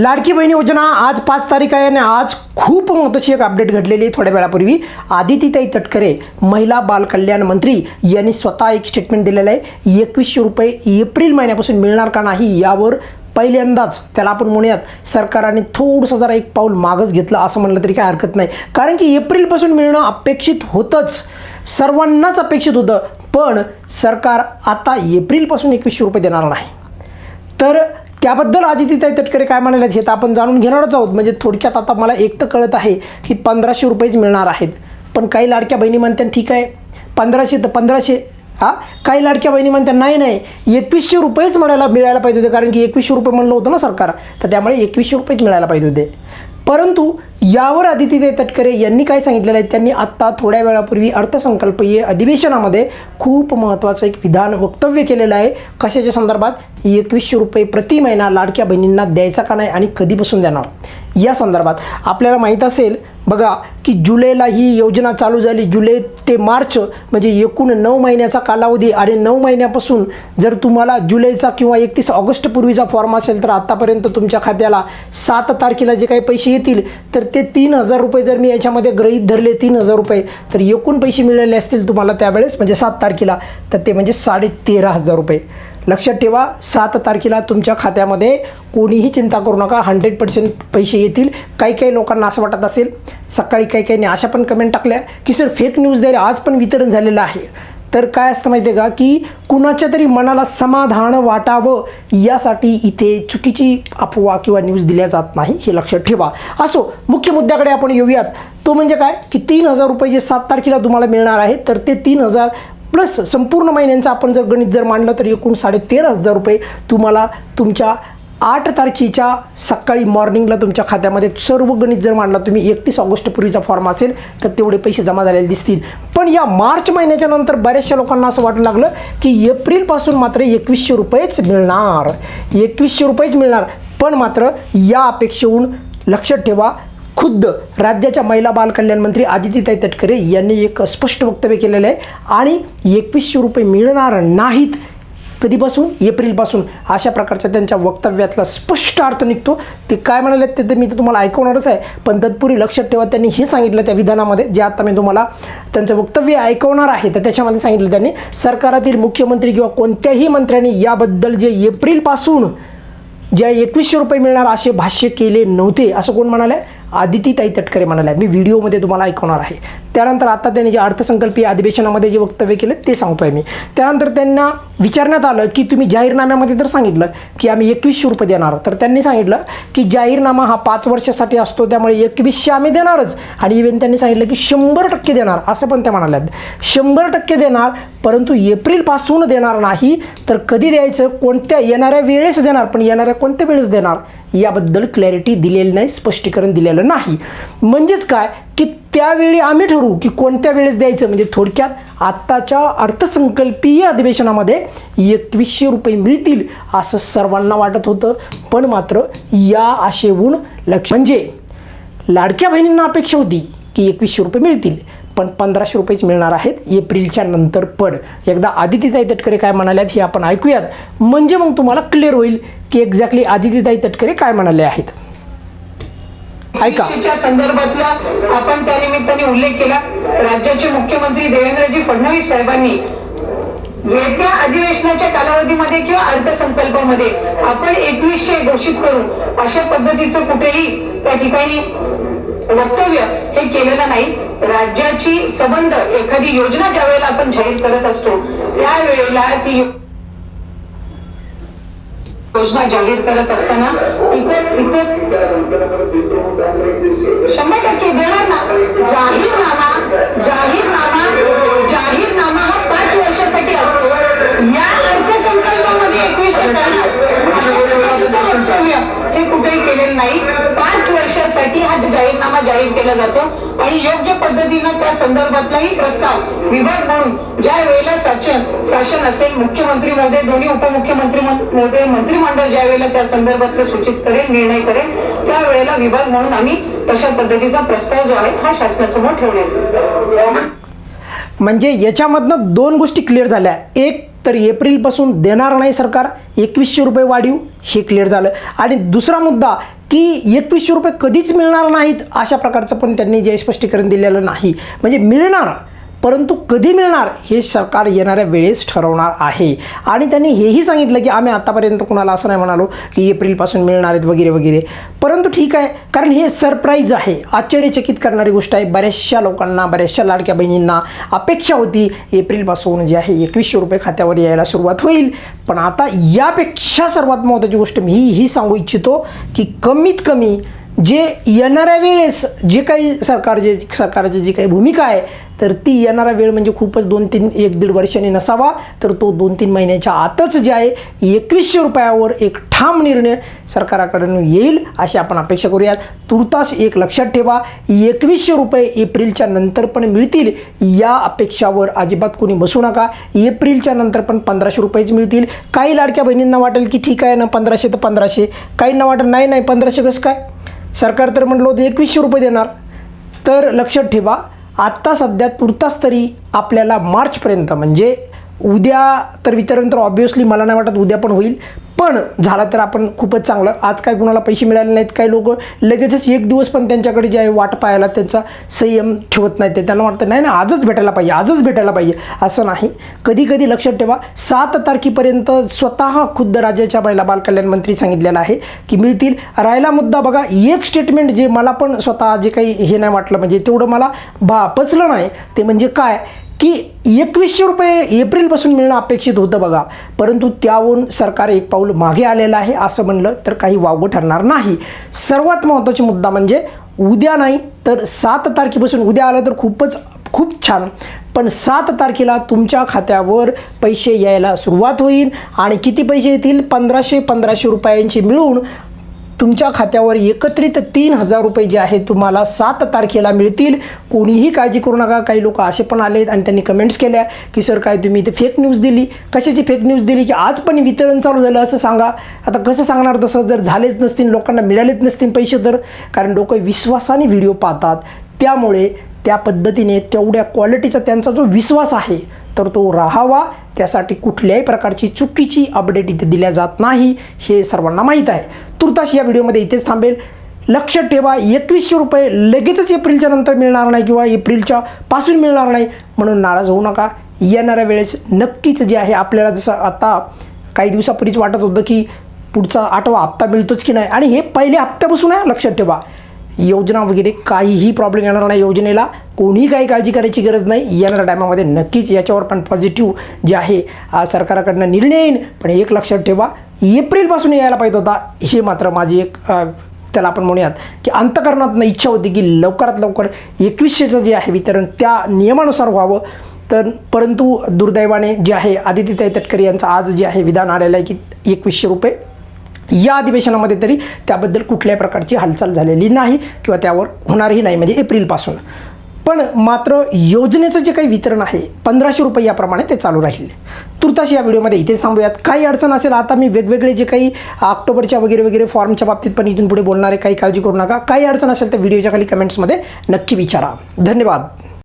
लाडकी बहीण योजना आज पाच तारीख आहे आणि आज खूप महत्त्वाची एक अपडेट घडलेली आहे थोड्या वेळापूर्वी. आदितीताई तटकरे महिला बालकल्याण मंत्री यांनी स्वतः एक स्टेटमेंट दिलेलं आहे. एकवीसशे रुपये एप्रिल महिन्यापासून मिळणार का नाही यावर पहिल्यांदाच त्याला आपण म्हणूयात सरकारने थोडंसं जरा एक पाऊल मागच घेतलं असं म्हणलं तरी काय हरकत नाही. कारण की एप्रिलपासून मिळणं अपेक्षित होतंच. सर्वांनाच अपेक्षित होतं पण सरकार आता एप्रिलपासून एकवीसशे रुपये देणार नाही. तर त्याबद्दल आदितीताई तटकरे काय म्हणाले हे तर आपण जाणून घेणारच आहोत. म्हणजे थोडक्यात आता मला एक तर कळत आहे की पंधराशे रुपयेच मिळणार आहेत. पण काही लाडक्या बहिणी म्हणतात ठीक आहे पंधराशे तर पंधराशे. हा? काही लाडक्या बहिणी म्हणतात नाही नाही एकवीसशे रुपयेच म्हणायला मिळायला पाहिजे होते. कारण की एकवीसशे रुपये म्हणलं होतं ना सरकार तर त्यामुळे एकवीसशे रुपयेच मिळायला पाहिजे होते. परंतु यावर आदित्य तटकरे यांनी काय सांगितलेलं आहे? त्यांनी आत्ता थोड्या वेळापूर्वी अर्थसंकल्पीय अधिवेशनामध्ये खूप महत्त्वाचं एक विधान वक्तव्य केलेलं आहे. कशाच्या संदर्भात? एकवीसशे रुपये प्रति महिना लाडक्या बहिणींना द्यायचा का नाही आणि कधीपासून देणार? या संदर्भात आपल्याला माहीत असेल बघा की जुलैला ही योजना चालू झाली. जुलै ते मार्च म्हणजे एकूण नऊ महिन्याचा कालावधी आणि नऊ महिन्यापासून जर तुम्हाला जुलैचा किंवा एकतीस ऑगस्ट पूर्वीचा फॉर्म असेल तर आत्तापर्यंत तुमच्या खात्याला सात तारखेला जे काही पैसे येतील तर ते तीन हजार रुपये जर मी याच्यामध्ये गृहीत धरले तीन हजार रुपये तर एकूण पैसे मिळाले असतील तुम्हाला त्यावेळेस म्हणजे सात तारखेला तर ते म्हणजे साडे तेरा हजार रुपये. लक्षात ठेवा सात तारखेला तुमच्या खात्यामध्ये कोणीही चिंता करू नका. हंड्रेड पर्सेंट पैसे येतील. काही काही लोकांना असं वाटत असेल सकाळी काही काही अशा पण कमेंट टाकल्या की सर फेक न्यूज द्यायला आज पण वितरण झालेलं आहे. तर काय असतं माहिती आहे का की कुणाच्या तरी मनाला समाधान वाटावं यासाठी इथे चुकीची अफवा किंवा न्यूज दिल्या जात नाही हे लक्षात ठेवा. असो मुख्य मुद्द्याकडे आपण येऊयात. तो म्हणजे काय की तीन हजार रुपये जे सात तारखेला तुम्हाला मिळणार आहे तर ते तीन हजार प्लस संपूर्ण महिन्यांचं आपण जर गणित जर मांडलं तर एकूण साडेतेरा हजार रुपये तुम्हाला तुमच्या आठ तारखेच्या सकाळी मॉर्निंगला तुमच्या खात्यामध्ये सर्व गणित जर मांडला तुम्ही एकतीस ऑगस्टपूर्वीचा फॉर्म असेल तर तेवढे पैसे जमा झालेले दिसतील. पण या मार्च महिन्याच्या नंतर बऱ्याचशा लोकांना असं वाटू लागलं की एप्रिलपासून मात्र एकवीसशे रुपयेच मिळणार. एकवीसशे रुपयेच मिळणार. पण मात्र या अपेक्षेहून लक्षात ठेवा खुद्द राज्याच्या महिला बाल कल्याण मंत्री आदितीताई तटकरे यांनी एक स्पष्ट वक्तव्य केलेलं आहे. आणि एकवीसशे रुपये मिळणार नाहीत कधीपासून? एप्रिलपासून. अशा प्रकारच्या त्यांच्या वक्तव्यातला स्पष्ट अर्थ निघतो. ते काय म्हणाले ते तर मी तर तुम्हाला ऐकवणारच आहे. पण तत्पूर्वी लक्षात ठेवा त्यांनी हे सांगितलं त्या विधानामध्ये जे आता मी तुम्हाला त्यांचं वक्तव्य ऐकवणार आहे तर त्याच्यामध्ये सांगितलं त्यांनी सरकारातील मुख्यमंत्री किंवा कोणत्याही मंत्र्यांनी याबद्दल जे एप्रिलपासून ज्या एकवीसशे रुपये मिळणार असे भाष्य केले नव्हते असं कोण म्हणाले? आदितीताई तटकरे म्हणाल्या मी व्हिडिओमध्ये तुम्हाला ऐकवणार आहे. त्यानंतर आता त्यांनी जे अर्थसंकल्पीय अधिवेशनामध्ये जे वक्तव्य केलं ते सांगतोय मी. त्यानंतर त्यांना विचारण्यात आलं की तुम्ही जाहीरनाम्यामध्ये तर सांगितलं की आम्ही एकवीसशे रुपये देणार. तर त्यांनी सांगितलं की जाहीरनामा हा पाच वर्षासाठी असतो त्यामुळे एकवीसशे आम्ही देणारच. आणि इव्हन त्यांनी सांगितलं की शंभर टक्के देणार असं पण त्या म्हणाल्यात. शंभर टक्के देणार परंतु एप्रिलपासून देणार नाही तर कधी द्यायचं? कोणत्या येणाऱ्या वेळेस देणार? पण येणाऱ्या कोणत्या वेळेस देणार? याबद्दल क्लॅरिटी दिलेली नाही स्पष्टीकरण दिलेलं नाही. म्हणजेच काय? की त्यावेळी आम्ही ठरवू की कोणत्या वेळेस द्यायचं? म्हणजे थोडक्यात आत्ताच्या अर्थसंकल्पीय अधिवेशनामध्ये एकवीसशे रुपये मिळतील असं सर्वांना वाटत होतं. पण मात्र या आशेहून लक्ष म्हणजे लाडक्या बहिणींना अपेक्षा होती की एकवीसशे रुपये मिळतील पण पंधराशे रुपयेच मिळणार आहेत एप्रिलच्या नंतर. पण एकदा आदितीताई तटकरे काय म्हणाल्यात हे आपण ऐकूयात. म्हणजे मग तुम्हाला क्लिअर होईल की एक्झॅक्टली आदितीताई तटकरे काय म्हणाले आहेत. ऐका. संदर्भातला आपण त्या निमित्ताने उल्लेख केला. राज्याचे मुख्यमंत्री देवेंद्रजी फडणवीस साहेबांनी येत्या अधिवेशनाच्या कालावधीमध्ये किंवा अर्थसंकल्पामध्ये आपण एकवीसशे घोषित करू अशा पद्धतीचं कुठेही त्या ठिकाणी वक्तव्य हे केलेलं नाही. राज्याची संबंध एखादी योजना ज्या वेळेला आपण जाहीर करत असतो त्यावेळेला ती यो- योजना जाहीर करत असताना इतर इतर शंभर केला जातो. आणि योग्य पद्धतीनं त्या संदर्भातलाही प्रस्ताव विभाग म्हणून ज्या वेळेला शासन शासन असेल मुख्यमंत्री महोदय दोन्ही उपमुख्यमंत्री महोदय मंत्रिमंडळ ज्या वेळेला त्या संदर्भातलं सूचित करेल निर्णय करेल त्यावेळेला विभाग म्हणून आम्ही तशा पद्धतीचा प्रस्ताव जो आहे हा शासनासमोर ठेवण्यात म्हणजे याच्यामधनं दोन गोष्टी क्लिअर झाल्या. एक तर एप्रिलपासून देणार नाही सरकार एकवीसशे रुपये वाढीव हे क्लिअर झालं. आणि दुसरा मुद्दा की एकवीसशे रुपये कधीच मिळणार नाहीत अशा प्रकारचं पण त्यांनी जे स्पष्टीकरण दिलेलं नाही. म्हणजे मिळणार. परंतु कधी मिळणार हे सरकार येणाऱ्या वेळेस ठरवणार आहे. आणि त्यांनी हेही सांगितलं की आम्ही आतापर्यंत कुणाला असं नाही म्हणालो की एप्रिलपासून मिळणार आहेत वगैरे वगैरे. परंतु ठीक आहे कारण हे सरप्राईज आहे. आश्चर्यचकित करणारी गोष्ट आहे. बऱ्याचशा लोकांना बऱ्याचशा लाडक्या बहिणींना अपेक्षा होती एप्रिलपासून जे आहे एकवीसशे रुपये खात्यावर यायला सुरुवात होईल. पण आता यापेक्षा सर्वात महत्त्वाची गोष्ट मी ही सांगू इच्छितो की कमीत कमी जे येणाऱ्या वेळेस जे काही सरकार जे सरकारची जी काही भूमिका आहे तर ती येणारा वेळ म्हणजे खूपच दोन तीन एक दीड वर्षाने नसावा. तर तो दोन तीन महिन्याच्या आतच जे आहे एकवीसशे रुपयावर एक ठाम निर्णय सरकाराकडून येईल अशी आपण अपेक्षा करूयात. तुर्तास एक लक्षात ठेवा एकवीसशे रुपये एप्रिलच्या नंतर पण मिळतील या अपेक्षावर अजिबात कोणी बसू नका. एप्रिलच्या नंतर पण पंधराशे रुपयेच मिळतील. काही लाडक्या बहिणींना वाटेल की ठीक आहे ना पंधराशे तर पंधराशे. काहींना वाटेल नाही नाही पंधराशे कसं काय? सरकार तर म्हटलं होतं एकवीसशे रुपये देणार. तर लक्षात ठेवा आत्ता सध्या तुर्तास तरी आपल्याला मार्चपर्यंत म्हणजे उद्या तर वितरण तर ऑब्वियसली मला नाही वाटत उद्या पण होईल. पण झाला तर आपण खूपच चांगलं. आज काय कुणाला पैसे मिळाले नाहीत काही लोक लगेचच एक दिवस पण त्यांच्याकडे जे आहे वाट पाहायला त्यांचा संयम ठेवत नाही ते त्यांना वाटतं नाही ना आजच भेटायला पाहिजे आजच भेटायला पाहिजे. असं नाही. कधी कधी लक्षात ठेवा सात तारखेपर्यंत स्वतः खुद्द राज्याच्या महिला बालकल्याण मंत्री सांगितलेलं आहे की मिळतील. राहिला मुद्दा बघा एक स्टेटमेंट जे मला पण स्वतः जे काही हे नाही वाटलं म्हणजे तेवढं मला भा पचलं नाही. ते म्हणजे काय? की एकवीसशे रुपये एप्रिलपासून मिळणं अपेक्षित होतं बघा. परंतु त्याहून सरकार एक पाऊल मागे आलेलं आहे असं म्हणलं तर काही वावगं ठरणार नाही. सर्वात महत्त्वाचा मुद्दा म्हणजे उद्या नाही तर सात तारखेपासून उद्या आलं तर खूपच खूप छान. पण सात तारखेला तुमच्या खात्यावर पैसे यायला सुरुवात होईल आणि किती पैसे येतील? पंधराशे पंधराशे रुपयांचे मिळून तुमच्या खात्यावर एकत्रित तीन हजार रुपये जे आहेत तुम्हाला सात तारखेला मिळतील. कोणीही काळजी करू नका. काही लोक असे पण आलेत आणि त्यांनी कमेंट्स केल्या की सर काय तुम्ही इथे फेक न्यूज दिली? कशाची फेक न्यूज दिली की आज पण वितरण चालू झालं असं सांगा. आता कसं सांगणार तसं? जर झालेच नसतील लोकांना मिळालेच नसतील पैसे तर. कारण लोक विश्वासाने व्हिडिओ पाहतात. त्यामुळे त्या पद्धतीने तेवढ्या क्वालिटीचा त्यांचा जो विश्वास आहे तर तो राहावा. त्यासाठी कुठल्याही प्रकारची चुकीची अपडेट इथे दिल्या जात नाही हे सर्वांना माहीत आहे. तुर्तास या व्हिडिओमध्ये इथेच थांबेल. लक्षात ठेवा एकवीसशे रुपये लगेचच एप्रिलच्या नंतर मिळणार नाही किंवा एप्रिलच्या पासून मिळणार नाही म्हणून नाराज होऊ नका. येणाऱ्या वेळेस नक्कीच जे आहे आपल्याला जसं आता काही दिवसापूर्वीच वाटत होतं की पुढचा आठवा हप्ता मिळतोच की नाही आणि हे पहिल्या हप्त्यापासून आहे लक्षात ठेवा. योजना वगैरे काहीही प्रॉब्लेम येणार नाही योजनेला. कोणीही काही काळजी करायची गरज नाही. येणाऱ्या टायमामध्ये नक्कीच याच्यावर पण पॉझिटिव्ह जे आहे सरकारकडनं निर्णय येईन. पण एक लक्षात ठेवा एप्रिलपासून यायला पाहिजे होता. हे मात्र माझी एक त्याला आपण म्हणूयात की अंतकरणातनं इच्छा होती की लवकरात लवकर एकवीसशेचं जे आहे वितरण त्या नियमानुसार व्हावं. तर परंतु दुर्दैवाने जे आहे आदित्य तटकरे यांचं आज जे आहे विधान आलेलं आहे की एकवीसशे रुपये या अधिवेशनामध्ये तरी त्याबद्दल कुठल्याही प्रकारची हालचाल झालेली नाही किंवा त्यावर होणारही नाही म्हणजे एप्रिलपासून. पण मात्र योजनेचं जे काही वितरण आहे पंधराशे रुपये याप्रमाणे ते चालू राहील. तुर्तास या व्हिडिओमध्ये इथेच थांबूयात. काही अडचण असेल आता मी वेगवेगळे जे काही ऑक्टोबरच्या वगैरे वगैरे फॉर्मच्या बाबतीत पण इथून पुढे बोलणार आहे काही काळजी करू नका. काही अडचण असेल तर व्हिडिओच्या खाली कमेंट्समध्ये नक्की विचारा. धन्यवाद.